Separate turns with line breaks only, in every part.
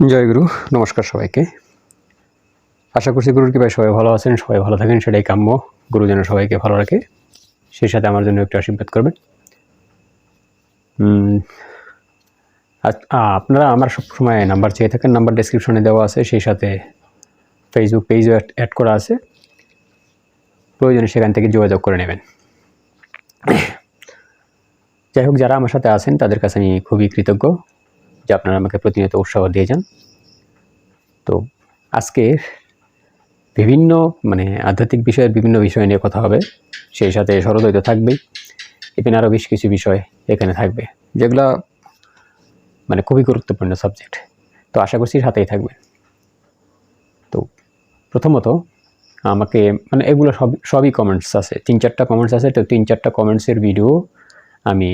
জয় গুরু নমস্কার সবাইকে। আশা করছি গুরুর কৃপায় সবাই ভালো আছেন, সবাই ভালো থাকেন, সেটাই কাম্য। গুরু যেন সবাইকে ভালো রাখে, সেই সাথে আমার জন্য একটু আশীর্বাদ করবেন। আপনারা আমার সবসময় নাম্বার চেয়ে থাকেন, নাম্বার ডেসক্রিপশনে দেওয়া আছে, সেই সাথে ফেসবুক পেজও অ্যাড করা আছে। প্রয়োজনে সেখান থেকে যোগাযোগ করে নেবেন। যাই হোক, যারা আমার সাথে আছেন, তাদের কাছে আমি খুবই কৃতজ্ঞ। যে আপনারা আমাকে প্রতিনিয়ত উৎসাহ দিয়ে যান। তো আজকে বিভিন্ন মানে আধ্যাত্মিক বিষয়ের বিভিন্ন বিষয় নিয়ে কথা হবে। সেই সাথে সরদৈত থাকবেই। ইভেন আরও বেশ কিছু বিষয় এখানে থাকবে, যেগুলো মানে খুবই গুরুত্বপূর্ণ সাবজেক্ট তো আশা করছি সাথেই থাকবে তো প্রথমত আমাকে মানে এগুলো সব, সবই কমেন্টস আছে। তিন চারটা কমেন্টস আছে, তো তিন চারটা কমেন্টসের ভিডিও আমি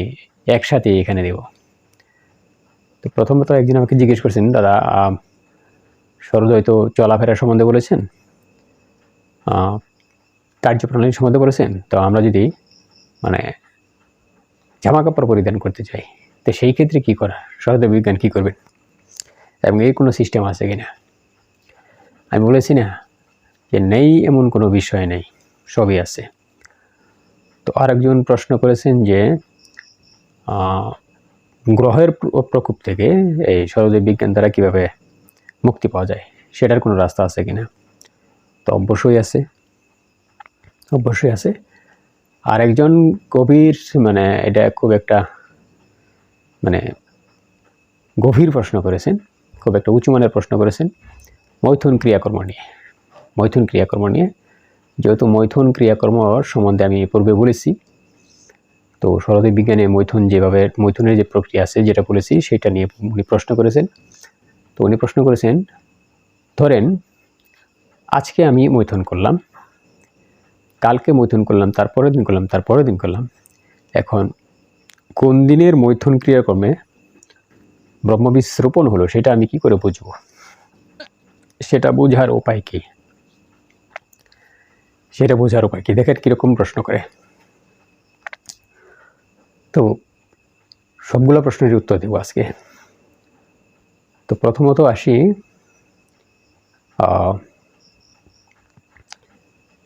একসাথে এখানে দেবো। তো প্রথমত একদিন আমাকে জিজ্ঞেস করছেন, দাদা সরোদয় তো চলাফেরা সম্বন্ধে বলেছেন? কার্যপ্রণালী সম্বন্ধে বলেছেন? তো আমরা যদি মানে জামা কাপড় পরিধান করতে চাই, তো সেই ক্ষেত্রে কী করা? সরোদয় বিজ্ঞান কী করবেন এবং এই কোনো সিস্টেম আছে কি না আমি বলেছি, না, যে নেই এমন কোনো বিষয় নেই, সবই আছে। তো আরেকজন প্রশ্ন করেছেন যে গ্রহের প্রকোপ থেকে এই সরোদয় বিজ্ঞান দ্বারা কীভাবে মুক্তি পাওয়া যায়, সেটার কোনো রাস্তা আছে কিনা তো অবশ্যই আছে। অবশ্যই আছে। আর একজন গভীর মানে এটা খুব একটা মানে গভীর প্রশ্ন করেছেন, খুব একটা উঁচু মানের প্রশ্ন করেছেন, মৈথুন ক্রিয়াকর্ম নিয়ে। মৈথুন ক্রিয়াকর্ম নিয়ে, যেহেতু মৈথুন ক্রিয়াকর্ম সম্বন্ধে আমি পূর্বে বলেছি তো সরদী বিজ্ঞানে মৈথুন যেভাবে, মৈথুনের যে প্রক্রিয়া আছে যেটা বলেছি, সেটা নিয়ে উনি প্রশ্ন করেছেন। তো উনি প্রশ্ন করেছেন, ধরেন আজকে আমি মৈথুন করলাম, কালকে মৈথুন করলাম, তারপরের দিন করলাম, তারপরের দিন করলাম। এখন কোন দিনের মৈথুন ক্রিয়াকর্মে ব্রহ্মবিষ রোপণ হলো সেটা আমি কি করে বুঝব? সেটা বোঝার উপায় কি? সেটা বোঝার উপায় কি? দেখেন কীরকম প্রশ্ন করে। তো সবগুলো প্রশ্নের উত্তর দেবো আজকে। তো প্রথমত আসি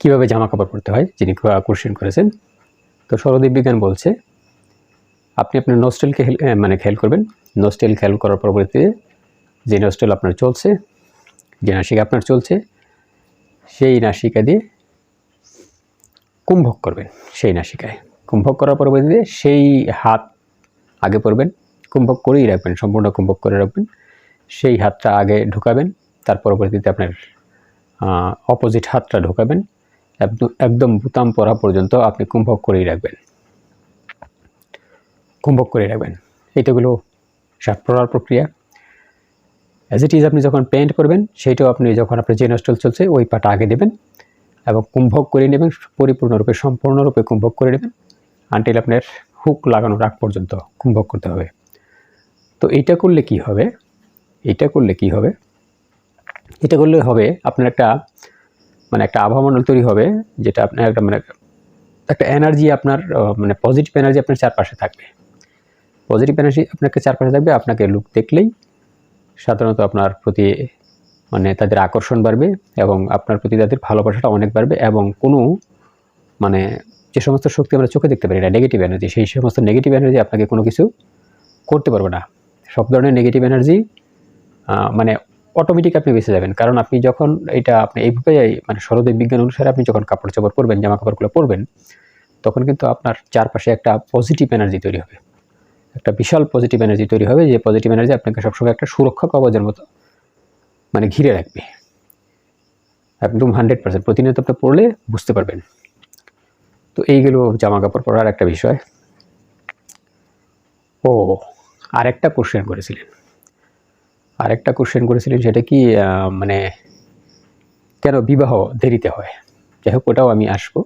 কীভাবে জামা কাপড় পরতে হয়, যিনি কোশ্চেন করেছেন। তো সরদীপ বিজ্ঞান বলছে, আপনি আপনার নস্টেলকে মানে খেয়াল করবেন নস্টেল খেয়াল করার পরবর্তীতে যে নস্টেল আপনার চলছে, যে নাসিকা আপনার চলছে, সেই নাসিকা দিয়ে কুম্ভক করবেন, সেই নাসিকায়। কুম্ভক করার পরবর্তীতে সেই হাত আগে পড়বেন কুম্ভক করেই রাখবেন, সম্পূর্ণ কুম্ভক করে রাখবেন। সেই হাতটা আগে ঢুকাবেন, তার পরবর্তীতে আপনার অপোজিট হাতটা ঢুকাবেন, একদম বুতাম পরা পর্যন্ত আপনি কুম্ভক করেই রাখবেন। কুম্ভক করে রাখবেন। এইটাগুলো শার্ট পরার প্রক্রিয়া। অ্যাজ ইট ইজ আপনি যখন প্যান্ট করবেন, সেইটাও আপনি যখন আপনার যে চলছে, ওই পাটা আগে দেবেন এবং কুম্ভক করে নেবেন, পরিপূর্ণরূপে, সম্পূর্ণরূপে কুম্ভক করে নেবেন। আনটিল আপনার হুক লাগানোর আগ পর্যন্ত কুম্ভক করতে হবে। তো এইটা করলে কি হবে? এইটা করলে কি হবে? এটা করলে হবে আপনার একটা মানে একটা আবহাওয়া তৈরি হবে, যেটা আপনার একটা মানে একটা এনার্জি আপনার মানে পজিটিভ এনার্জি আপনার চারপাশে থাকবে। পজিটিভ এনার্জি আপনাকে চারপাশে থাকবে, আপনাকে লুক দেখলেই সাধারণত আপনার প্রতি মানে তাদের আকর্ষণ বাড়বে এবং আপনার প্রতি তাদের ভালোবাসাটা অনেক বাড়বে এবং কোনো মানে যে সমস্ত শক্তি আমরা চোখে দেখতে পারি না নেগেটিভ এনার্জি সেই সমস্ত নেগেটিভ এনার্জি আপনাকে কোনো কিছু করতে পারবে না। সব ধরনের নেগেটিভ এনার্জি মানে অটোমেটিক আপনি বেঁচে যাবেন। কারণ আপনি যখন এটা আপনি এইভাবে মানে সরদীপ বিজ্ঞান অনুসারে আপনি যখন কাপড় চাপড় পরবেন, জামা কাপড়গুলো পরবেন, তখন কিন্তু আপনার চারপাশে একটা পজিটিভ এনার্জি তৈরি হবে। একটা বিশাল পজিটিভ এনার্জি তৈরি হবে, যে পজিটিভ এনার্জি আপনাকে সবসময় একটা সুরক্ষা কবচের মতো মানে ঘিরে রাখবে। একদম হান্ড্রেড পার্সেন্ট প্রতিনিয়ত আপনি পড়লে বুঝতে পারবেন। তো এইগুলো জামা কাপড় পরার একটা বিষয়। ও, আরেকটা কোশ্চেন করেছিলেন। আরেকটা কোশ্চেন করেছিলেন সেটা কি মানে কেন বিবাহ দেরিতে হয়? যাই হোক, ওটাও আমি আসব।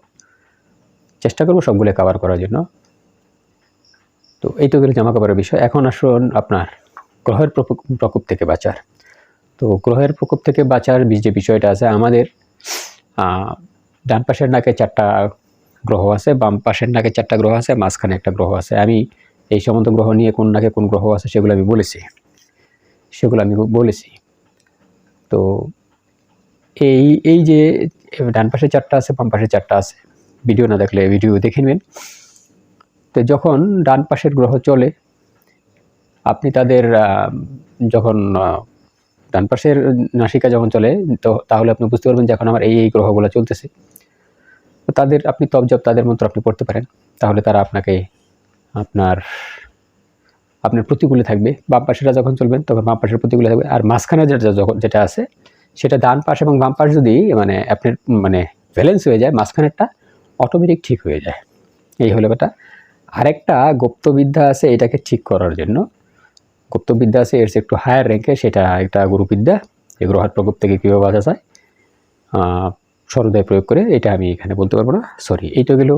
চেষ্টা করব সবগুলো কভার করার জন্য। তো এই তো গেল জামা কাপড়ের বিষয়। এখন আসুন আপনার গ্রহের প্রকোপ- থেকে বাঁচার। তো গ্রহের প্রকোপ থেকে বাঁচার যে বিষয়টা আছে আমাদের ডান পাশের নাকে চারটা গ্রহ আছে, বাম পাশের নাকে চারটা গ্রহ আছে, মাঝখানে একটা গ্রহ আছে। আমি এই সমস্ত গ্রহ নিয়ে কোন নাকে কোন গ্রহ আছে সেগুলো আমি বলেছি। সেগুলো আমি বলেছি। তো এই এই যে ডান পাশে চারটা আছে, বাম পাশে চারটা আছে, ভিডিও না দেখলে ভিডিও দেখে নেবেন। তো যখন ডান পাশের গ্রহ চলে, আপনি তাদের যখন ডান পাশের নাসিকা যখন চলে, তো তাহলে আপনি বুঝতে পারবেন যে এখন আমার এই এই গ্রহগুলো চলতেছে। তো তাদের, আপনি তবজব তাদের মন্ত্র আপনি পড়তে পারেন। তাহলে তারা আপনাকে আপনার আপনার প্রতিকূলে থাকবে। বাম পাশেরা যখন চলবেন, তখন বাম পাশের প্রতিকূলে থাকবে। আর মাঝখানে যেটা যখন, যেটা আছে, সেটা ডান পাশ এবং বাম পাশ যদি মানে আপনার মানে ব্যালেন্স হয়ে যায়, মাঝখানেরটা অটোমেটিক ঠিক হয়ে যায়। এই হলো ব্যাটা আরেকটা গুপ্তবিদ্যা আছে, এটাকে ঠিক করার জন্য। গুপ্তবিদ্যা আছে, এর একটু হায়ার র্যাঙ্কে সেটা একটা গুরুবিদ্যা। এই গ্রহের প্রকোপ থেকে কীভাবে বাঁচা যায়? সরোদয় প্রয়োগ করে এটা আমি এখানে বলতে পারব না। সরি এইটা গেল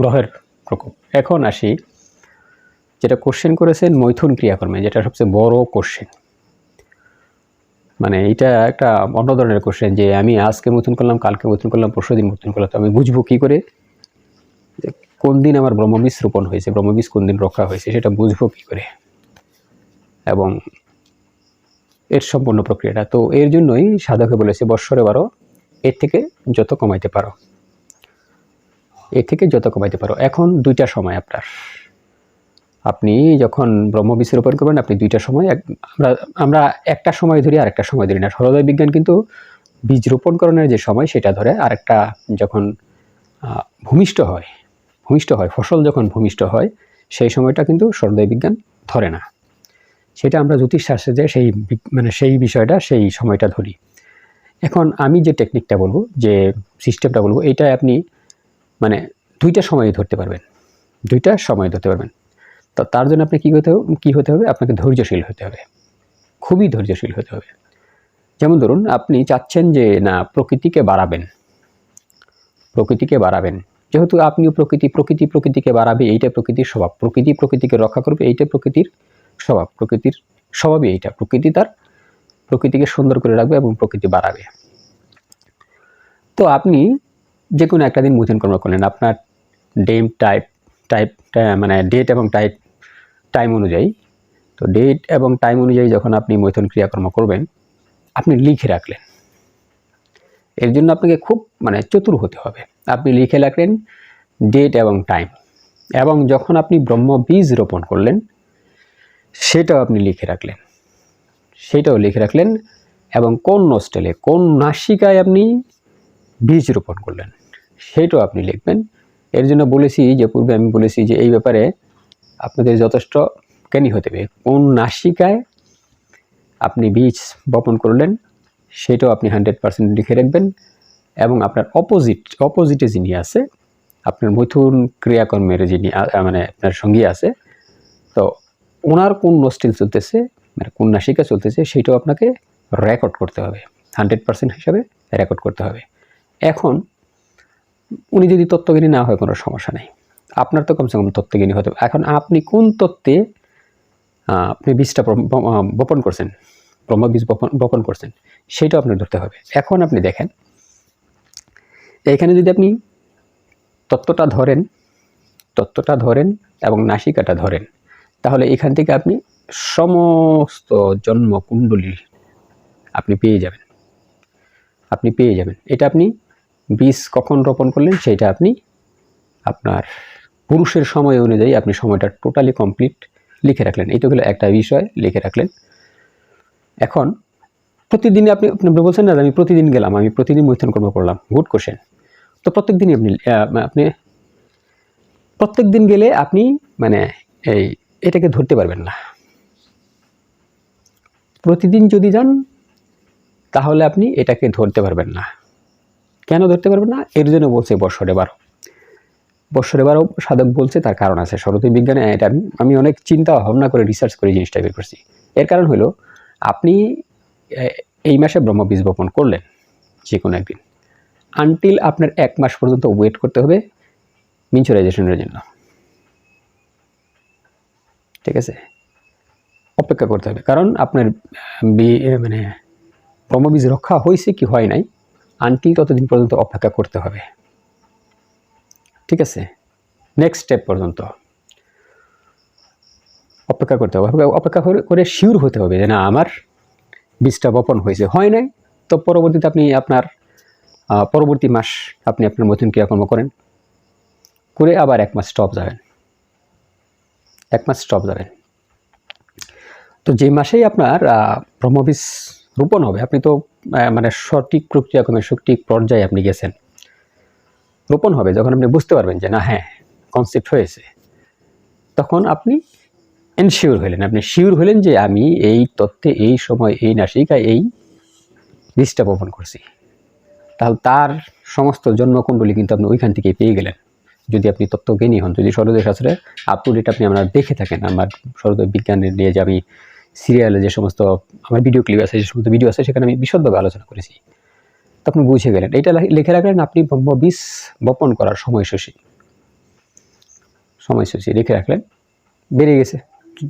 গ্রহের প্রকোপ। এখন আসি, যেটা কোশ্চেন করেছেন মৈথুন ক্রিয়াকর্মে, যেটা সবচেয়ে বড় কোশ্চেন মানে এটা একটা অন্য ধরনের কোশ্চেন যে আমি আজকে মতন করলাম, কালকে মতন করলাম, পরশু দিন মতন করলাম, তো আমি বুঝব কী করে? কোন দিন আমার ব্রহ্মবীজ রোপণ হয়েছে, ব্রহ্মবীজ কোন দিন রক্ষা হয়েছে, সেটা বুঝব কী করে? এবং এর সম্পূর্ণ প্রক্রিয়াটা। তো এর জন্যই সাধকে বলেছে, বৎসরে বারো, এর থেকে যত কমাইতে পারো। এর থেকে যত কমাইতে পারো। এখন দুইটা সময় আপনার। আপনি যখন ব্রহ্মবীজ রোপণ করবেন, আপনি দুইটা সময় আমরা আমরা একটা সময় ধরি আর একটা সময় ধরি না। সরোদয় বিজ্ঞান কিন্তু বীজ রোপণকরণের যে সময়, সেটা ধরে আরেকটা যখন ভূমিষ্ঠ হয় ভূমিষ্ঠ হয়, ফসল যখন ভূমিষ্ঠ হয়, সেই সময়টা কিন্তু সরোদয় বিজ্ঞান ধরে না। সেটা আমরা জ্যোতিষশাস্ত্রে যে সেই মানে সেই বিষয়টা, সেই সময়টা ধরি। এখন আমি যে টেকনিকটা বলব, যে সিস্টেমটা বলব এইটা আপনি মানে দুইটা সময় ধরতে পারবেন। দুইটা সময় ধরতে পারবেন। তো তার জন্য আপনি কী হতে কী হতে হবে? আপনাকে ধৈর্যশীল হতে হবে। খুবই ধৈর্যশীল হতে হবে। যেমন ধরুন, আপনি চাচ্ছেন যে না, প্রকৃতিকে বাড়াবেন। প্রকৃতিকে বাড়াবেন। যেহেতু আপনিও প্রকৃতি প্রকৃতি প্রকৃতিকে বাড়াবে, এইটা প্রকৃতির স্বভাব। প্রকৃতি প্রকৃতিকে রক্ষা করবে, এইটা প্রকৃতির স্বভাব, প্রকৃতির স্বভাবই এইটা। প্রকৃতি তার, প্রকৃতিকে সুন্দর করে রাখবে এবং প্রকৃতি বাড়াবে। তো আপনি যে কোনো একটা দিন মুথন কর্ম করলেন। আপনার ডেম টাইপ টাইপ মানে ডেট এবং টাইপ, টাইম অনুযায়ী। তো ডেট এবং টাইম অনুযায়ী যখন আপনি মৈথুন ক্রিয়াকর্ম করবেন, আপনি লিখে রাখলেন। এর জন্য আপনাকে খুব মানে চতুর হতে হবে। আপনি লিখে রাখলেন ডেট এবং টাইম। এবং যখন আপনি ব্রহ্ম বীজ রোপণ করলেন সেটাও আপনি লিখে রাখলেন। সেটাও লিখে রাখলেন এবং কোন নস্টেলে কোন নাসিকায় আপনি বীজ রোপণ করলেন, সেটাও আপনি লিখবেন। এর জন্য বলেছি যে, পূর্বে আমি বলেছি যে, এই ব্যাপারে আপনাদের যথেষ্ট জ্ঞানী হতে হবে। কোন নাসিকায় আপনি বীজ বপন করলেন, সেটাও আপনি হান্ড্রেড পার্সেন্ট লিখে রাখবেন এবং আপনার অপোজিট অপোজিটে যিনি আছে, আপনার মৈথুন ক্রিয়াকর্মের যিনি মানে আপনার সঙ্গী আছে, তো ওনার কোন নস্টিল চলতেছে মানে কোন নাসিকা চলতেছে, সেটাও আপনাকে রেকর্ড করতে হবে। হান্ড্রেড পার্সেন্ট হিসাবে রেকর্ড করতে হবে। এখন, উনি যদি তত্ত্বজ্ঞানী না হয়, কোনো সমস্যা নেই। আপনার তো কমসে কম তত্ত্বজ্ঞানী হতে হবে। এখন আপনি কোন তত্ত্বে আপনি বীজটা বপন করছেন, ব্রহ্ম বীজ বপন বপন করছেন, সেটাও আপনার ধরতে হবে। এখন আপনি দেখেন, এখানে যদি আপনি তত্ত্বটা ধরেন তত্ত্বটা ধরেন এবং নাসিকাটা ধরেন তাহলে এখান থেকে আপনি সমস্ত জন্ম কুণ্ডলী আপনি পেয়ে যাবেন। আপনি পেয়ে যাবেন। এটা আপনি বীজ কখন রোপণ করলেন সেটা আপনি আপনার পুরুষের সময় অনুযায়ী আপনি সময়টা টোটালি কমপ্লিট লিখে রাখলেন। এইটা হলো একটা বিষয়, লিখে রাখলেন। এখন প্রতিদিন আপনি আপনি বলছেন না আমি প্রতিদিন গেলাম, আমি প্রতিদিন মৈথুন কর্ম করলাম। গুড কোশ্চেন তো প্রত্যেক দিনই আপনি আপনি প্রত্যেক দিন গেলে আপনি মানে এই এটাকে ধরতে পারবেন না। প্রতিদিন যদি যান, তাহলে আপনি এটাকে ধরতে পারবেন না। কেন ধরতে পারবেন না? এর জন্য বলছে বৎসরে বারো। বৎসরে বারো সাধক বলছে, তার কারণ আছে। শরতীয় বিজ্ঞানে এটা আমি অনেক চিন্তা ভাবনা করে রিসার্চ করে জিনিসটা বের করছি। এর কারণ হলো, আপনি এই মাসে ব্রহ্ম ব্রহ্মবীজ বপন করলেন যে কোনো একদিন। আনটিল আপনার এক মাস পর্যন্ত ওয়েট করতে হবে মিনচুরাইজেশনের জন্য। ঠিক আছে? অপেক্ষা করতে হবে। কারণ আপনার মানে ব্রহ্মবীজ রক্ষা হয়েছে কি হয় নাই আনটিল ততদিন পর্যন্ত অপেক্ষা করতে হবে। ঠিক আছে? নেক্সট স্টেপ পর্যন্ত। অপেক্ষা করতে হবে। অপেক্ষা- করে শিওর হতে হবে যে না, আমার বীজটা বপন হয়েছে। হয় নাই, তো পরবর্তীতে আপনি আপনার পরবর্তী মাস আপনি আপনার মতন ক্রিয়াকর্ম করেন। করে আবার এক মাস স্টপ যাবেন। এক মাস স্টপ যাবেন তো যে মাসেই আপনার আহ, ব্রহ্মবীজ রোপণ হবে আপনি তো মানে সঠিক প্রক্রিয়াক্রমে সঠিক পর্যায়ে আপনি গেছেন। রোপণ হবে যখন আপনি বুঝতে পারবেন যে না হ্যাঁ কনসেপ্ট হয়েছে। তখন আপনি এনশিওর হলেন আপনি শিওর হলেন যে আমি এই তত্ত্বে এই সময় এই নাসিকায় এই বীজটা বপন করছি। তাহলে তার সমস্ত জন্মকুণ্ডলী কিন্তু আপনি ওইখান থেকেই পেয়ে গেলেন। যদি আপনি তত্ত্বজ্ঞানী হন, যদি সরোদয় শাস্ত্রে আপ টু ডেট আপনি আমরা দেখে থাকেন, আমার সরোদয় বিজ্ঞানের নিয়ে যে আমি সিরিয়ালে যে সমস্ত আমার ভিডিও ক্লিপ আছে, যে সমস্ত ভিডিও আছে, সেখানে আমি বিশদভাবে আলোচনা করেছি। তখন বুঝে গেলেন, এটা লিখে রাখলেন আপনি ব্রহ্মবীজ বপন করার সময়সূচি। সময়সূচি রেখে রাখলেন, বেরিয়ে গেছে,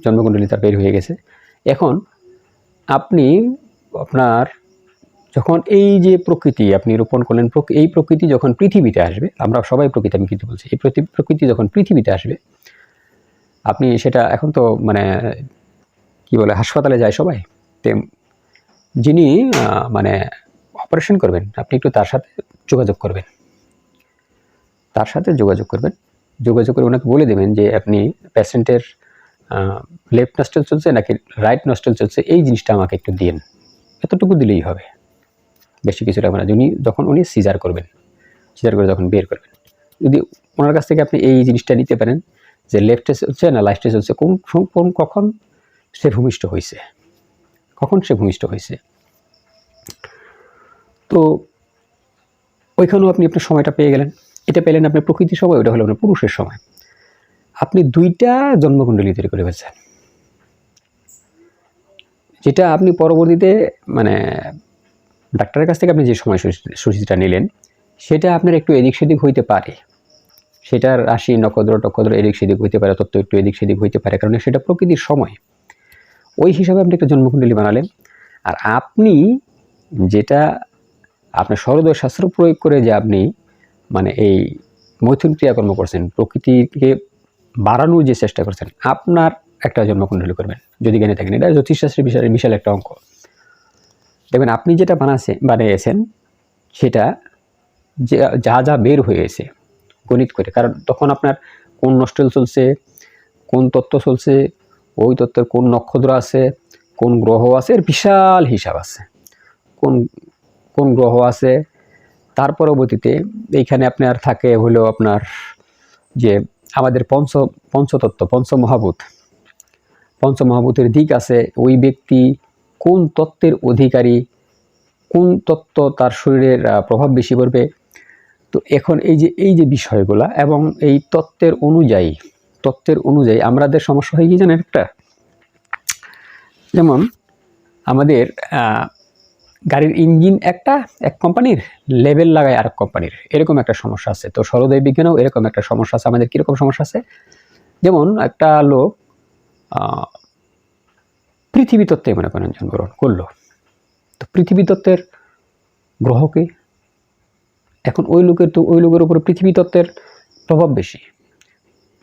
জন্মকুণ্ডলী তার বের হয়ে গেছে। এখন আপনি আপনার যখন এই যে প্রকৃতি আপনি রোপণ করলেন এই প্রকৃতি যখন পৃথিবীতে আসবে, আমরা সবাই প্রকৃতি, আমি কিন্তু বলছি, এই প্রকৃতি যখন পৃথিবীতে আসবে, আপনি সেটা এখন তো মানে কি বলে, হাসপাতালে যায় সবাই তে যিনি মানে অপারেশন করবেন, আপনি একটু তার সাথে যোগাযোগ করবেন। তার সাথে যোগাযোগ করবেন, যোগাযোগ করে ওনাকে বলে দেবেন যে আপনি পেশেন্টের লেফট নস্টেল চলছে নাকি রাইট নস্টেল চলছে, এই জিনিসটা আমাকে একটু দিন এতটুকু দিলেই হবে। বেশি কিছু লাগবে না। উনি যখন উনি সিজার করবেন, সিজার করে যখন বের করবেন। যদি ওনার কাছ থেকে আপনি এই জিনিসটা নিতে পারেন যে লেফটে চলছে না লাইফটে চলছে, কোন কোন, কখন সে ভূমিষ্ঠ হয়েছে কখন সে ভূমিষ্ঠ হয়েছে তো ওইখানেও আপনি আপনার সময়টা পেয়ে গেলেন। এটা পেলেন আপনার প্রকৃতির সময় ওটা হলো আপনার পুরুষের সময়। আপনি দুইটা জন্মকুণ্ডলী তৈরি করে ফেলছেন। যেটা আপনি পরবর্তীতে মানে ডাক্তারের কাছ থেকে আপনি যে সময় সূচি- সূচিটা নিলেন, সেটা আপনার একটু এদিক সেদিক হইতে পারে। সেটার রাশি, নক্ষত্র, টক্ষত্র এদিক সেদিক হইতে পারে, তত্ত্ব একটু এদিক সেদিক হইতে পারে, কারণ সেটা প্রকৃতির সময়। ওই হিসাবে আপনি একটা জন্মকুণ্ডলী বানালেন। আর আপনি যেটা আপনার সরোদয় শাস্ত্র প্রয়োগ করে যে আপনি মানে এই মৈথুন ক্রিয়াকর্ম করছেন, প্রকৃতিকে বাড়ানোর যে চেষ্টা করছেন, আপনার একটা জন্মকুণ্ডলী করবেন। যদি জ্ঞানে থাকেন, এটা জ্যোতিষশাস্ত্রের বিশাল বিশাল একটা অঙ্ক। দেখবেন আপনি যেটা বানাছে বানিয়েছেন, সেটা যে যা বের হয়েছে, গণিত করে। কারণ তখন আপনার কোন নস্টেল চলছে, কোন তত্ত্ব চলছে, ওই তত্ত্বের কোন নক্ষত্র আছে, কোন গ্রহ আছে, এর বিশাল হিসাব আছে। কোন কোন গ্রহ আছে, তার পরবর্তীতে এইখানে আপনার থাকে হলো আপনার যে আমাদের পঞ্চ পঞ্চতত্ত্ব, পঞ্চমহাভূত। পঞ্চমহাভূতের দিক আছে, ওই ব্যক্তি কোন তত্ত্বের অধিকারী? কোন তত্ত্ব তার শরীরের প্রভাব বেশি পড়বে? তো এখন এই যে এই যে বিষয়গুলা এবং এই তত্ত্বের অনুযায়ী তত্ত্বের অনুযায়ী আমাদের সমস্যা হয় কি জানেন একটা? যেমন আমাদের গাড়ির ইঞ্জিন একটা, এক কোম্পানির লেভেল লাগায় আরেক কোম্পানির। এরকম একটা সমস্যা আছে। তো সরোদয় বিজ্ঞানেও এরকম একটা সমস্যা আছে। আমাদের কীরকম সমস্যা আছে? যেমন একটা লোক আহ, পৃথিবী তত্ত্বে মনে করেন জন্মগ্রহণ করল। তো পৃথিবী তত্ত্বের গ্রহকে এখন ওই লোকের তো ওই লোকের উপরে পৃথিবী তত্ত্বের প্রভাব বেশি।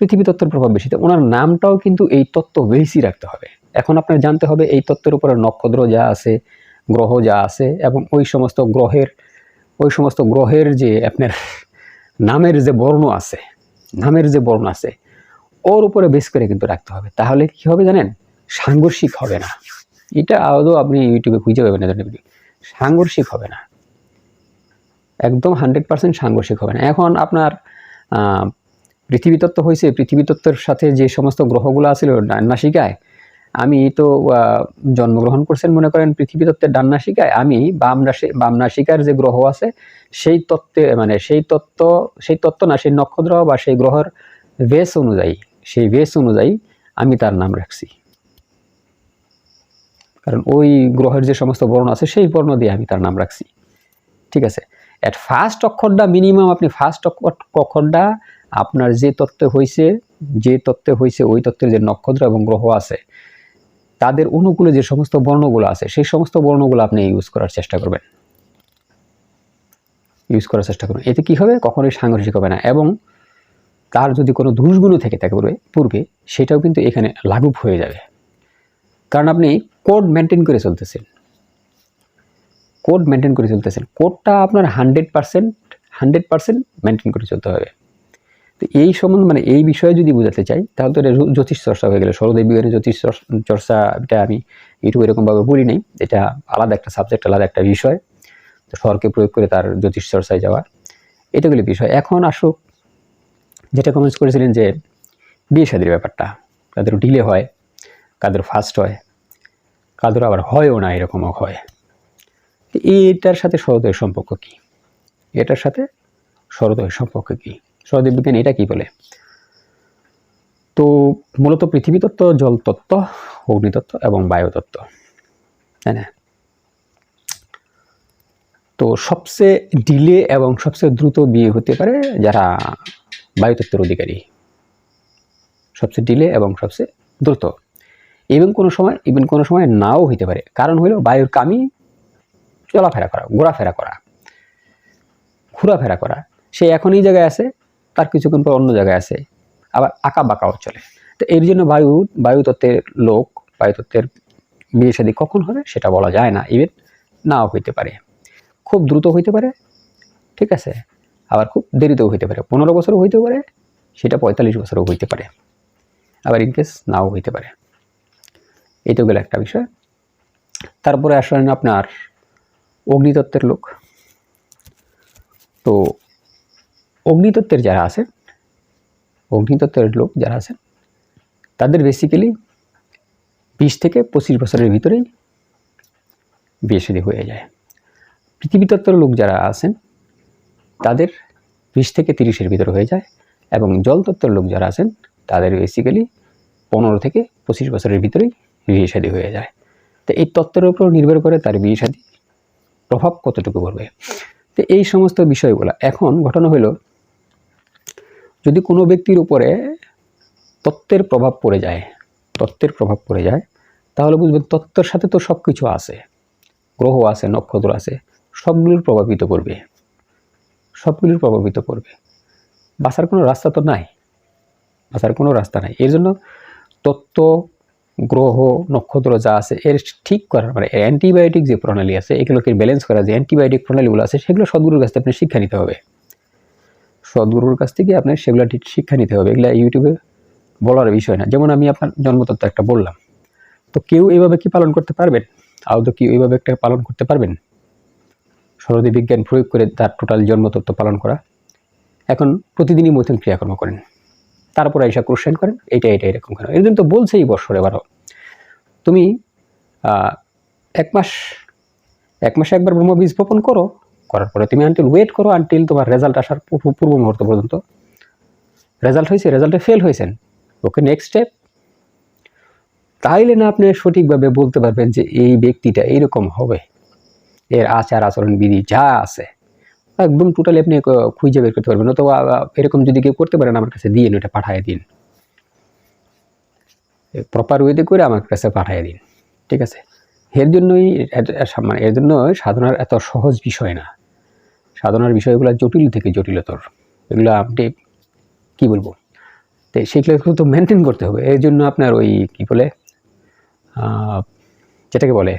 পৃথিবী তত্ত্বের প্রভাব বেশি। তো ওনার নামটাও কিন্তু এই তত্ত্ব বেশি রাখতে হবে। এখন আপনার জানতে হবে এই তত্ত্বের উপরে নক্ষত্র যা আছে গ্রহ যা আছে এবং ওই সমস্ত গ্রহের ওই সমস্ত গ্রহের যে আপনার নামের যে বর্ণ আছে নামের যে বর্ণ আছে ওর উপরে বেশ করে কিন্তু রাখতে হবে। তাহলে কি হবে জানেন? সাংঘর্ষিক হবে না। এটা আদৌ আপনি ইউটিউবে খুঁজে পাবেন না ভিডিও সাংঘর্ষিক হবে না। একদম হান্ড্রেড পার্সেন্ট সাংঘর্ষিক হবে না। এখন আপনার আহ, পৃথিবী হয়েছে পৃথিবীতত্ত্বের সাথে যে সমস্ত গ্রহগুলো আছিল ডান্নাসিকায় আমি তো জন্মগ্রহণ করছেন মনে করেন পৃথিবী তত্ত্বের ডান্নাসিকায় আমি বাম রাশি বাম নাসিকার যে গ্রহ আছে সেই তত্ত্বে মানে সেই তত্ত্ব সেই তত্ত্ব না সেই নক্ষত্র বা সেই গ্রহর বেস অনুযায়ী সেই বেস অনুযায়ী আমি তার নাম রাখছি। কারণ ওই গ্রহের যে সমস্ত বর্ণ আছে, সেই বর্ণ দিয়ে আমি তার নাম রাখছি। ঠিক আছে? অ্যাট ফার্স্ট অক্ষরটা মিনিমাম আপনি ফার্স্ট অক্ষরটা আপনার যে তত্ত্বে হয়েছে যে তত্ত্বে হয়েছে ওই তত্ত্বের যে নক্ষত্র এবং গ্রহ আছে, তাদের অনুকূলে যে সমস্ত বর্ণগুলো আছে, সেই সমস্ত বর্ণগুলো আপনি ইউজ করার চেষ্টা করবেন। ইউজ করার চেষ্টা করবেন। এতে কি হবে? কখনোই সাংঘর্ষিক হবে না এবং তার যদি কোনো দোষগুলো থেকে থাকে পূর্বে পূর্বে, সেটাও কিন্তু এখানে লাঘব হয়ে যাবে। কারণ আপনি কোড মেনটেন করে চলতেছেন। কোড মেনটেন করে চলতেছেন। কোডটা আপনার hundred percent hundred percent maintain করে চলতে হবে। তো এই সম্বন্ধে মানে এই বিষয়ে যদি বোঝাতে চাই, তাহলে তো এটা জ্যোতিষ- চর্চা হয়ে গেলে। সরদেব বিজ্ঞানের জ্যোতিষ চর্চা এটা আমি ইউটিউবে এরকমভাবে বলি নাই। এটা আলাদা একটা সাবজেক্ট আলাদা একটা বিষয়। তো স্বরকে প্রয়োগ করে তার জ্যোতিষ চর্চায় যাওয়া। এটাগুলি বিষয়। এখন আসুক, যেটা কমেন্টস করেছিলেন যে বিয়ে শাদির ব্যাপারটা, তাদের ডিলে হয়। কাদের ফার্স্ট হয়, কাদের আবার হয়ও না এরকমও হয় তো এটার সাথে সরোদয়ের সম্পর্ক কী? এটার সাথে সরোদয়ের সম্পর্ক কী? সরোদয় বিজ্ঞান এটা কি বলে? তো মূলত পৃথিবী তত্ত্ব, জল তত্ত্ব অগ্নিতত্ত্ব এবং বায়ুতত্ত্ব তাই না? তো সবচেয়ে ডিলে এবং সবচেয়ে দ্রুত বিয়ে হতে পারে যারা বায়ুতত্ত্বের অধিকারী। সবচেয়ে ডিলে এবং সবচেয়ে দ্রুত। এবং কোনো সময় ইভেন কোনো সময় নাও হইতে পারে। কারণ হইল বায়ুর কামি চলাফেরা করা, ঘোরাফেরা করা ঘোরাফেরা করা। সে এখন এই জায়গায় আছে, তার কিছুক্ষণ পর অন্য জায়গায় আছে, আবার আঁকা বাঁকাও চলে। তো এর জন্য বায়ু বায়ুতত্ত্বের লোক বায়ুতত্ত্বের বিয়ে কখন হবে সেটা বলা যায় না। ইভেন নাও হইতে পারে। খুব দ্রুত হইতে পারে, ঠিক আছে? আবার খুব দেরিতেও হইতে পারে। পনেরো বছরও হইতে পারে, সেটা পঁয়তাল্লিশ বছরও হইতে পারে। আবার ইনকেস নাও হইতে পারে। এইটা গেল একটা বিষয়। তারপরে আসলেন আপনার অগ্নিতত্ত্বের লোক। তো অগ্নিতত্ত্বের যারা আছে, অগ্নিতত্ত্বের লোক যারা আছেন তাদের বেসিক্যালি বিশ থেকে পঁচিশ বছরের ভিতরেই বিয়ে হয়ে যায়। পৃথিবীতত্ত্বের লোক যারা আছেন, তাদের বিশ থেকে তিরিশের ভিতরে হয়ে যায় এবং জলতত্ত্বের লোক যারা আছেন, তাদের বেসিক্যালি পনেরো থেকে পঁচিশ বছরের ভিতরেই বিয়ে শাদী হয়ে যায়। তো এই তত্ত্বের উপর নির্ভর করে তার বিয়ে শাদী প্রভাব কতটুকু পড়বে। তো এই সমস্ত বিষয়গুলো এখন ঘটনা হলো যদি কোনো ব্যক্তির উপরে তত্ত্বের প্রভাব পড়ে যায়, তত্ত্বের প্রভাব পড়ে যায়, তাহলে বুঝবেন তত্ত্বের সাথে তো সব কিছু আছে। গ্রহ আছে, নক্ষত্র আছে, সবগুলোর প্রভাবিত করবে সবগুলোর প্রভাবিত করবে বাঁচার কোনো রাস্তা তো নাই। বাঁচার কোনো রাস্তা নাই। এর জন্য তত্ত্ব গ্রহ, নক্ষত্র যা আছে, এর ঠিক করার মানে অ্যান্টিবায়োটিক যে প্রণালী আছে, এগুলোকে ব্যালেন্স করা যে অ্যান্টিবায়োটিক প্রণালীগুলো আছে, সেগুলো সদ্গুরুর কাছ থেকে আপনি শিক্ষা নিতে হবে। সদ্গুরুর কাছ থেকে আপনার সেগুলো ঠিক শিক্ষা নিতে হবে। এগুলো ইউটিউবে বলার বিষয় না। যেমন আমি আপনার জন্মতত্ত্ব একটা বললাম। তো কেউ এইভাবে কি পালন করতে পারবেন? আদৌ কি এইভাবে একটা পালন করতে পারবেন? সরদী বিজ্ঞান প্রয়োগ করে তার টোটাল জন্মতত্ত্ব পালন করা। এখন প্রতিদিনই মৈথুন ক্রিয়াকর্ম করেন। তারপরে এসে কোশ্চেন করেন। এইটা এটা এরকম কেন? এর তো বলছেই বৎসরে বারো তুমি এক মাস, এক মাসে একবার ব্রহ্মবীজ বপন করো, করার পরে তুমি আনটিল ওয়েট করো আনটিল তোমার রেজাল্ট আসার পূর্ব মুহূর্ত পর্যন্ত। রেজাল্ট হয়েছে রেজাল্টে ফেল হয়েছেন। ওকে নেক্সট স্টেপ তাইলে না আপনি সঠিকভাবে বলতে পারবেন যে এই ব্যক্তিটা এইরকম হবে। এর আচার আচরণ বিধি যা আছে। একদম টোটালি আপনি খুঁজে বের করতে পারবেন। অথবা এরকম যদি কেউ করতে পারেন, আমার কাছে দিন ওটা পাঠিয়ে দিন। প্রপার ওয়েতে করে আমার কাছে পাঠিয়ে দিন, ঠিক আছে? এর জন্যই মানে এর জন্য সাধনার এত সহজ বিষয় না। সাধনার বিষয়গুলো জটিল থেকে জটিলতর। এগুলো আপনি, কি বলব? তো, সেগুলো তো মেনটেন করতে হবে। এর জন্য আপনার ওই, কি বলে যেটাকে বলে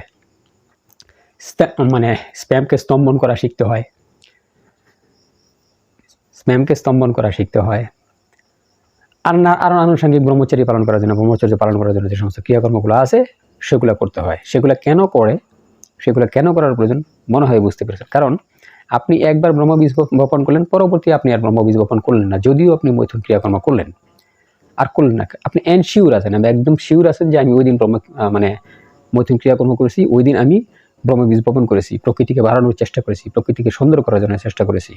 মানে স্প্যামকে স্তম্ভন করা শিখতে হয়। স্প্যামকে স্তম্ভন করা শিখতে হয়। আর না আরও আনুষঙ্গিক ব্রহ্মচারী পালন করার জন্য, ব্রহ্মচর্য পালন করার জন্য যে সমস্ত ক্রিয়াকর্মগুলো আছে, সেগুলো করতে হয়। সেগুলো কেন করে, সেগুলো কেন করার প্রয়োজন, মনে হয় বুঝতে পেরেছেন। কারণ আপনি একবার ব্রহ্মবীজ বপ- বপন করলেন, পরবর্তী আপনি আর ব্রহ্মবীজ বপন করলেন না, যদিও আপনি মৈথুন ক্রিয়াকর্ম করলেন। আর করলেন না। আপনি এন শিওর আছেন, আমি একদম শিওর আছেন যে আমি ওই দিন ব্রহ্ম মানে মৈথুন ক্রিয়াকর্ম করেছি ওই দিন আমি ব্রহ্মবীজ বপন করেছি, প্রকৃতিকে বাড়ানোর চেষ্টা করেছি, প্রকৃতিকে সুন্দর করার জন্য চেষ্টা করেছি।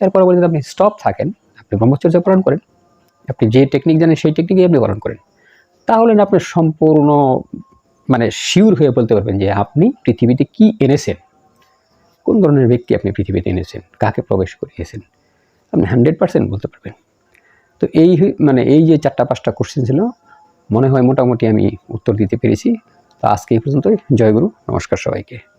এর পরবর্তীতে আপনি স্টপ থাকেন, আপনি ব্রহ্মচর্য পালন করেন, আপনি যে টেকনিক জানেন সেই টেকনিকই আপনি পালন করেন। তাহলে না আপনি সম্পূর্ণ মানে শিওর হয়ে বলতে পারবেন যে আপনি পৃথিবীতে কি এনেছেন। কোন ধরনের ব্যক্তি আপনি পৃথিবীতে এনেছেন? কাকে প্রবেশ করিয়েছেন? আপনি হান্ড্রেড পার্সেন্ট বলতে পারবেন। তো এই মানে এই যে চারটা পাঁচটা কোশ্চেন ছিল, মনে হয় মোটামুটি আমি উত্তর দিতে পেরেছি। তো আজকে এই পর্যন্তই। জয়গুরু নমস্কার সবাইকে।